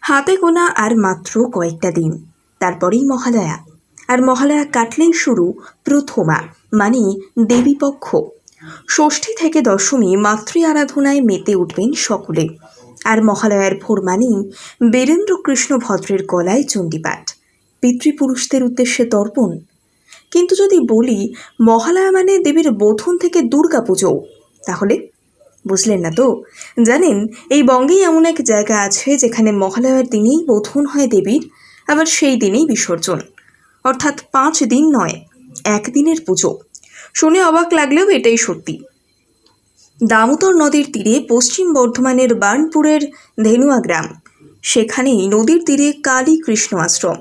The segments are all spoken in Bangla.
হাতে গোনা আর মাত্র কয়েকটা দিন। তারপরেই মহালয়া। আর মহালয়া কাটলেই শুরু প্রথমা মানে দেবীপক্ষ। ষষ্ঠী থেকে দশমী মাতৃ আরাধনায় মেতে উঠবেন সকলে। আর মহালয়ার ভোর মানেই বীরেন্দ্র কৃষ্ণ ভদ্রের গলায় চণ্ডীপাঠ। পিতৃপুরুষদের উদ্দেশ্যে তর্পণ। কিন্তু যদি বলি, মহালয়া মানে দেবীর বোধন থেকে দুর্গা পুজো তাহলে বুঝলেন না তো? জানেন, এই বঙ্গেই এমন এক জায়গা আছে যেখানে মহালয়ার দিনেই বোধন হয় দেবীর, আবার সেই দিনেই বিসর্জন। অর্থাৎ পাঁচ দিন নয় একদিনের পুজো। শুনে অবাক লাগলেও এটাই সত্যি। দামোদর নদীর তীরে পশ্চিম বর্ধমানের বার্নপুরের ধেনুয়া গ্রাম। সেখানেই নদীর তীরে কালী কৃষ্ণ আশ্রম।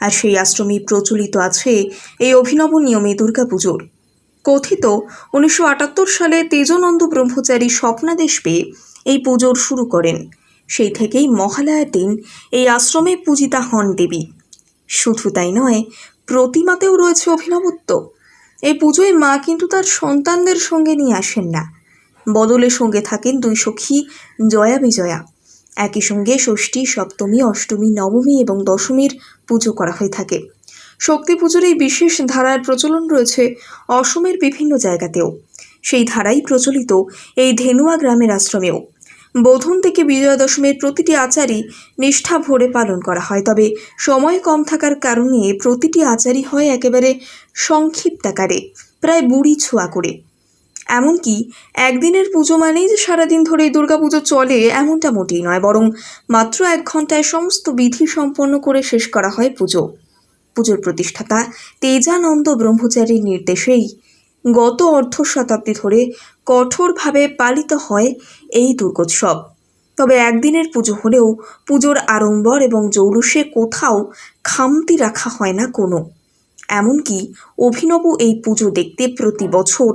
আর সেই আশ্রমেই প্রচলিত আছে এই অভিনব নিয়মে দুর্গাপুজোর। কথিত, উনিশশো আটাত্তর সালে তেজনন্দ ব্রহ্মচারী স্বপ্নাদেশ পেয়ে এই পুজোর শুরু করেন। সেই থেকেই মহালয়ার দিন এই আশ্রমে পূজিতা হন দেবী। শুধু তাই নয়, প্রতিমাতেও রয়েছে অভিনবত্ব। এই পুজোয় মা কিন্তু তার সন্তানদের সঙ্গে নিয়ে আসেন না। বদলে সঙ্গে থাকেন দুই সখী জয়া বিজয়া। একই সঙ্গে ষষ্ঠী, সপ্তমী, অষ্টমী, নবমী এবং দশমীর পুজো করা হয়ে থাকে। শক্তি পুজোর এই বিশেষ ধারার প্রচলন রয়েছে অসমের বিভিন্ন জায়গাতেও। সেই ধারাই প্রচলিত এই ধেনুয়া গ্রামের আশ্রমেও। বোধন থেকে বিজয়া দশমীর প্রতিটি আচারই নিষ্ঠা ভরে পালন করা হয়, তবে সময় কম থাকার কারণে প্রতিটি আচারই হয় একেবারে সংক্ষিপ্তাকারে প্রায় বুড়ি ছোঁয়া করে। এমনকি একদিনের পুজো মানেই যে সারাদিন ধরে এই দুর্গাপুজো চলে এমনটা মোটেই নয়, বরং মাত্র এক ঘন্টায় সমস্ত বিধি সম্পন্ন করে শেষ করা হয় পুজো। পুজোর প্রতিষ্ঠাতা তেজানন্দ ব্রহ্মচারীর নির্দেশেই গত অর্ধ শতাব্দী ধরে কঠোরভাবে পালিত হয় এই দুর্গোৎসব। তবে একদিনের পুজো হলেও পুজোর আড়ম্বর এবং জৌলুসে কোথাও খামতি রাখা হয় না কোনো। এমনকি অভিনব এই পুজো দেখতে প্রতি বছর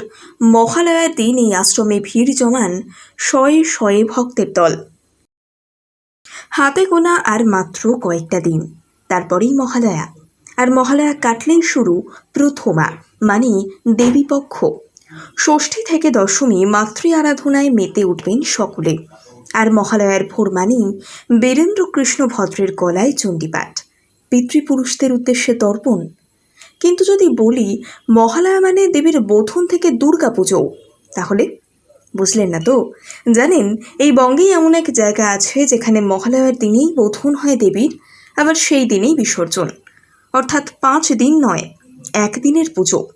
মহালয়ার দিন এই আশ্রমে ভিড় জমান শয়ে শয়ে ভক্তের দল। হাতে গোনা আর মাত্র কয়েকটা দিন, তারপরেই মহালয়া। আর মহালয়া কাটলেই শুরু প্রথমা মানে দেবীপক্ষ। ষষ্ঠী থেকে দশমী মাতৃ আরাধনায় মেতে উঠবেন সকলে। আর মহালয়ার ভোর মানেই বীরেন্দ্র কৃষ্ণ ভদ্রের গলায় চণ্ডীপাঠ। পিতৃপুরুষদের উদ্দেশ্যে তর্পণ। কিন্তু যদি বলি, মহালয়া মানে দেবীর বোধন থেকে দুর্গা পুজো, তাহলে? বুঝলেন না তো? জানেন, এই বঙ্গেই এমন এক জায়গা আছে যেখানে মহালয়ার দিনেই বোধন হয় দেবীর, আবার সেই দিনেই বিসর্জন। অর্থাৎ পাঁচ দিন নয় একদিনের পুজো।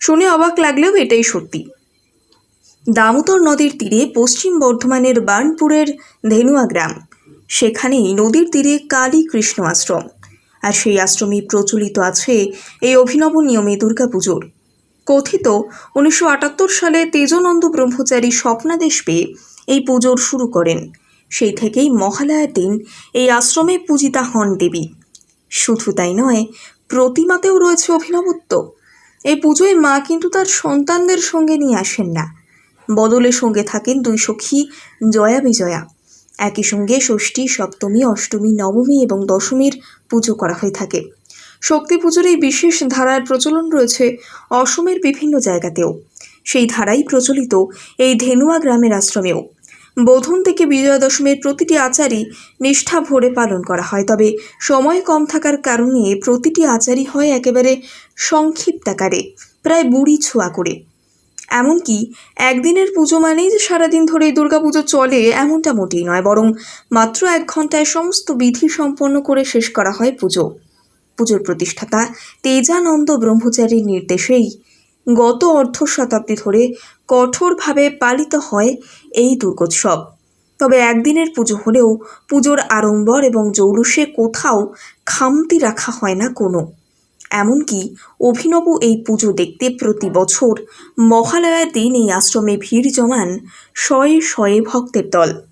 শুনে অবাক লাগলেও এটাই সত্যি। দামোদর নদীর তীরে পশ্চিম বর্ধমানের বার্নপুরের ধেনুয়া গ্রাম। সেখানেই নদীর তীরে কালী কৃষ্ণ আশ্রম। আর সেই আশ্রমেই প্রচলিত আছে এই অভিনব নিয়মে দুর্গাপুজোর। কথিত উনিশশো আটাত্তর সালে তেজনন্দ ব্রহ্মচারী স্বপ্নাদেশ পেয়ে এই পুজোর শুরু করেন। সেই থেকেই মহালয়ার দিন এই আশ্রমে পূজিতা হন দেবী। শুধু তাই নয়, প্রতিমাতেও রয়েছে অভিনবত্ব। এই পুজোয় মা কিন্তু তার সন্তানদের সঙ্গে নিয়ে আসেন না। বদলে সঙ্গে থাকেন দুই সখী জয়া বিজয়া। একই সঙ্গে ষষ্ঠী, সপ্তমী, অষ্টমী, নবমী এবং দশমীর পুজো করা হয়ে থাকে। শক্তি পুজোর এই বিশেষ ধারার প্রচলন রয়েছে অসমের বিভিন্ন জায়গাতেও। সেই ধারাই প্রচলিত এই ধেনুয়া গ্রামের আশ্রমেও। বোধন থেকে বিজয়া দশমীর প্রতিটি আচারই নিষ্ঠা ভরে পালন করা হয়। তবে সময় কম থাকার কারণে প্রতিটি আচারই হয় একেবারে সংক্ষিপ্তাকারে প্রায় বুড়ি ছোঁয়া করে। এমনকি একদিনের পুজো মানেই যে সারাদিন ধরে এই দুর্গাপুজো চলে, এমনটা মোটেই নয়, বরং মাত্র এক ঘন্টায় সমস্ত বিধি সম্পন্ন করে শেষ করা হয় পুজো। পুজোর প্রতিষ্ঠাতা তেজানন্দ ব্রহ্মচারীর নির্দেশেই গত অর্ধ শতাব্দী ধরে কঠোরভাবে পালিত হয় এই দুর্গোৎসব। তবে একদিনের পুজো হলেও পুজোর আড়ম্বর এবং জৌলুসে কোথাও খামতি রাখা হয় না কোনো। এমনকি অভিনব এই পুজো দেখতে প্রতি বছর মহালয়ার দিন এই আশ্রমে ভিড় জমান শয়ে শয়ে ভক্তের দল।